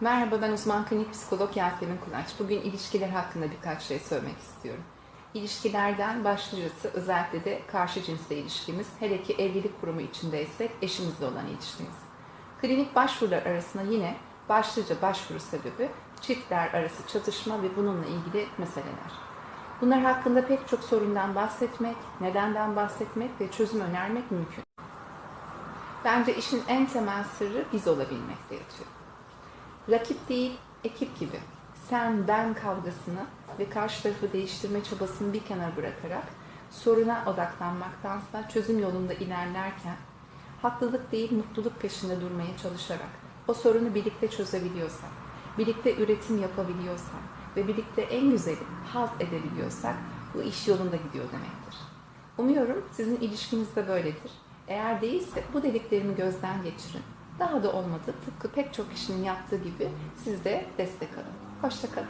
Merhaba ben uzman klinik psikolog Yasemin Kulaç. Bugün ilişkiler hakkında birkaç şey söylemek istiyorum. İlişkilerden başlıcası özellikle de karşı cinsle ilişkimiz, hele ki evlilik kurumu içindeysek eşimizle olan ilişkimiz. Klinik başvurular arasında yine başlıca başvuru sebebi çiftler arası çatışma ve bununla ilgili meseleler. Bunlar hakkında pek çok sorundan bahsetmek, nedenden bahsetmek ve çözüm önermek mümkün. Bence işin en temel sırrı biz olabilmekte yatıyor. Rakip değil, ekip gibi. Sen ben kavgasını ve karşı tarafı değiştirme çabasını bir kenara bırakarak soruna odaklanmaktansa çözüm yolunda ilerlerken haklılık değil mutluluk peşinde durmaya çalışarak o sorunu birlikte çözebiliyorsak, birlikte üretim yapabiliyorsak ve birlikte en güzeli haz edebiliyorsak bu iş yolunda gidiyor demektir. Umuyorum sizin ilişkiniz de böyledir. Eğer değilse bu dediklerimi gözden geçirin. Daha da olmadı tıpkı pek çok kişinin yaptığı gibi siz de destek alın. Hoşçakalın.